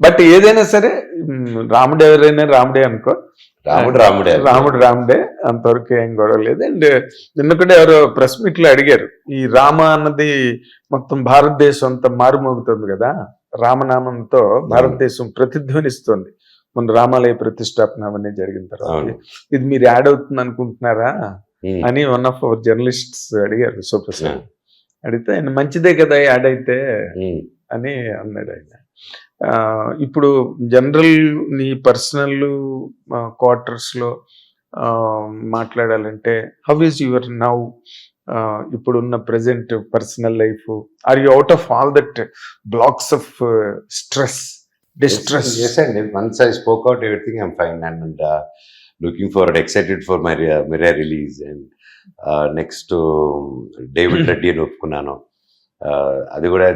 But ఏదైనా సరే రాముడు ఎవరైనా రాముడే అనుకో రాముడు రాముడే రాముడు రాముడే అంతవరకు ఏం గొడవ లేదు అండ్ నిన్న కూడా ఎవరో ప్రెస్ మీట్లో అడిగారు ఈ రామ అన్నది మొత్తం భారతదేశం అంతా మారుమోగుతుంది కదా రామనామంతో భారతదేశం ప్రతిధ్వనిస్తుంది మన రామాలయ ప్రతిష్టాపన అవన్నీ జరిగిన తర్వాత. ఇది మీరు యాడ్ అవుతుంది అనుకుంటున్నారా. అని వన్ ఆఫ్ అవర్ జర్నలిస్ట్స్ అడిగారు విశ్వప్రసాద్ Yeah. అడిగితే ఆయన మంచిదే కదా యాడ్ అయితే. అని అన్నాడు ఆయన ఇప్పుడు జనరల్ నీ పర్సనల్ క్వార్టర్స్లో మాట్లాడాలంటే హౌ ఈజ్ యువర్ నౌ ఇప్పుడున్న present personal life? Are you out of all that blocks of stress distress? అండి. Once I spoke out everything I'm fine and looking for excited for my Mirai release and next David Reddy ఒప్పుకున్నాను. అది కూడా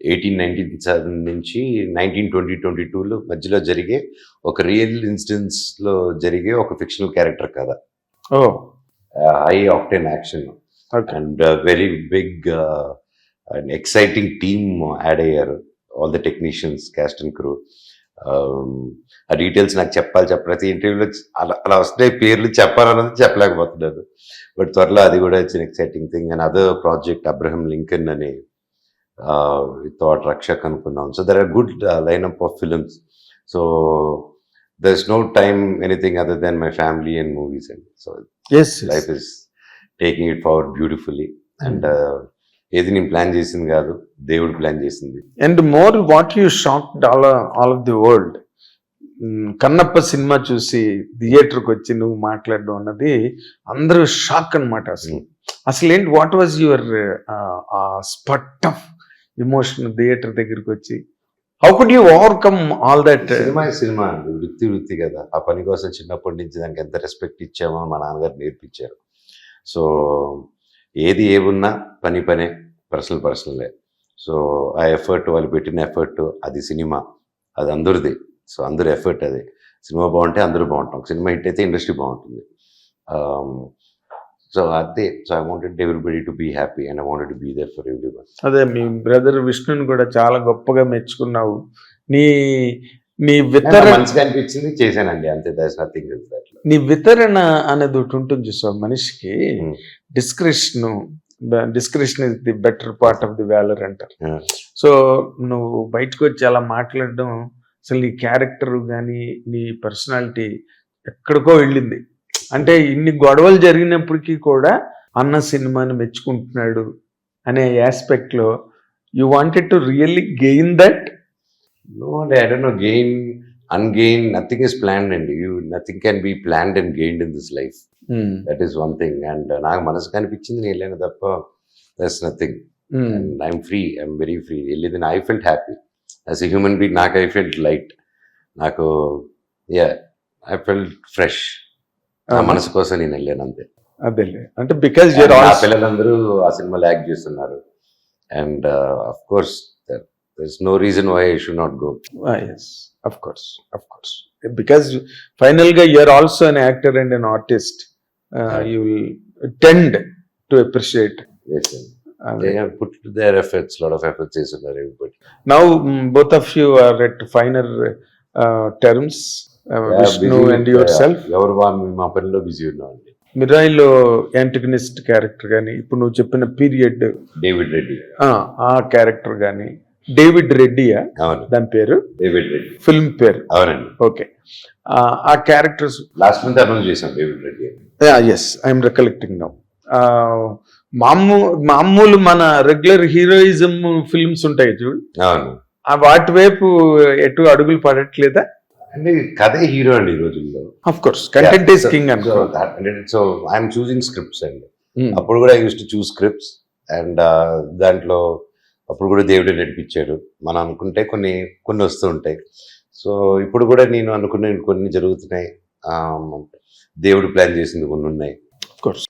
eighteen nineteen seven నుంచి nineteen twenty twenty టూలో మధ్యలో జరిగే ఒక real ఇన్సిడెన్స్లో జరిగే ఒక ఫిక్షనల్ క్యారెక్టర్ కదా ఓ. High octane action and very big and exciting team add అయ్యారు. All the technicians cast and crew ఆ డీటెయిల్స్ నాకు చెప్పాలి చెప్ప ప్రతి ఇంటర్వ్యూలో అలా అలా వస్తున్నాయి పేర్లు చెప్పాలన్నది చెప్పలేకపోతున్నాను. బట్ త్వరలో అది కూడా it's exciting thing and other project Abraham Lincoln అని థాట్ రక్షక్ అనుకున్నాం. So there are good line up of films so there is no time anything other than my family and movies and so life is taking it forward beautifully and ఏది నేను plan చేసింది కాదు దేవుడు plan చేసింది. And more what you shock all all of the world Kannappa cinema చూసి థియేటర్కి వచ్చి నువ్వు మాట్లాడడం అన్నది అందరూ షాక్ అన్నమాట అసలు. అసలు ఏంటి what was your spot of emotion theatre దగ్గరికి వచ్చి how could you overcome all that cinema cinema అండి. వృత్తి వృత్తి కదా. ఆ పని కోసం చిన్నప్పటి నుంచి దానికి ఎంత రెస్పెక్ట్ ఇచ్చామో మా నాన్నగారు నేర్పించారు. సో ఏది ఏమున్నా పని పనే పర్సనల్ పర్సనలే సో ఆ ఎఫర్ట్ వాళ్ళు పెట్టిన ఎఫర్ట్ అది సినిమా. అది అందరిది. సో అందరు ఎఫర్ట్ అది. సినిమా బాగుంటే అందరూ బాగుంటాం. సినిమా హిట్ అయితే ఇండస్ట్రీ బాగుంటుంది. సో అదే. So I wanted everybody to be happy and I wanted to be there for everyone అదే మీ బ్రదర్ విష్ణుని కూడా చాలా గొప్పగా మెచ్చుకున్నావు. నీ నీ వితరణ మనసుగా అనిపించింది? చేశానండి. అంతే దస్ నథింగ్ నీ వితరణ అనేది ఒకటి ఉంటుంది చూసావు? మనిషికి Hmm. Description description is the better part of the valour అంటారు. సో నువ్వు బయటకు వచ్చి అలా మాట్లాడడం అసలు నీ క్యారెక్టర్ కానీ నీ పర్సనాలిటీ ఎక్కడికో వెళ్ళింది. అంటే ఇన్ని గొడవలు జరిగినప్పటికీ కూడా అన్న సినిమాని మెచ్చుకుంటున్నాడు అనే ఆస్పెక్ట్లో you wanted to really gain that and I don't know, gain, ungain, nothing is planned and you, nothing can be planned and gained in this life. That is one thing. And uh, నాకు మనసు కనిపించింది నేను వెళ్ళాను తప్ప that's nothing and I'm free I'm very free వెళ్ళేది I felt happy as a human being నాకు I felt light నాకు yeah I felt fresh నా మనసు కోసం నేను వెళ్ళాను అంతే అదేలే అంటే బికాస్ నా ఆల్సో పిల్లలందరూ ఆ సినిమాలో యాక్ట్ చేస్తున్నారు and of course no reason why I should not go Ah, yes, of course, of course. Because final guy, you're also an actor and an artist. Uh, Right. you will tend to appreciate. Yes, sir. Uh, they have and with, yourself. uh, ఎవరు మా పనిలో busy ఉన్నామండి మిరాయిలో antagonist character కానీ ఇప్పుడు నువ్వు చెప్పిన period David Reddy ఆ character కానీ డేవిడ్ రెడ్డియా దాని పేరు? డేవిడ్ రెడ్డి ఫిల్మ్ పేరు. అవునండి. ఓకే ఆ క్యారెక్టర్స్ లాస్ట్ మంత్ అనౌన్స్ చేసాం David Reddy. Yes I'm recollecting now మామూ మామూలు మన రెగ్యులర్ హీరోయిజం ఫిల్మ్స్ ఉంటాయి చూడు. వాటి వైపు ఎటు అడుగులు పడట్లేదా? అంటే కథే హీరో అండి ఈ రోజుల్లో. Of course content is king అనుకో సో ఐఎమ్ చూసింగ్ స్క్రిప్ట్స్ అండి. Hmm. అప్పుడు కూడా use to choose scripts and దాంట్లో అప్పుడు కూడా దేవుడే నడిపించాడు. మనం అనుకుంటే కొన్ని కొన్ని వస్తూ ఉంటాయి. సో ఇప్పుడు కూడా నేను అనుకునే కొన్ని జరుగుతున్నాయి. ఆ, దేవుడు ప్లాన్ చేసింది కొన్ని ఉన్నాయి. Of course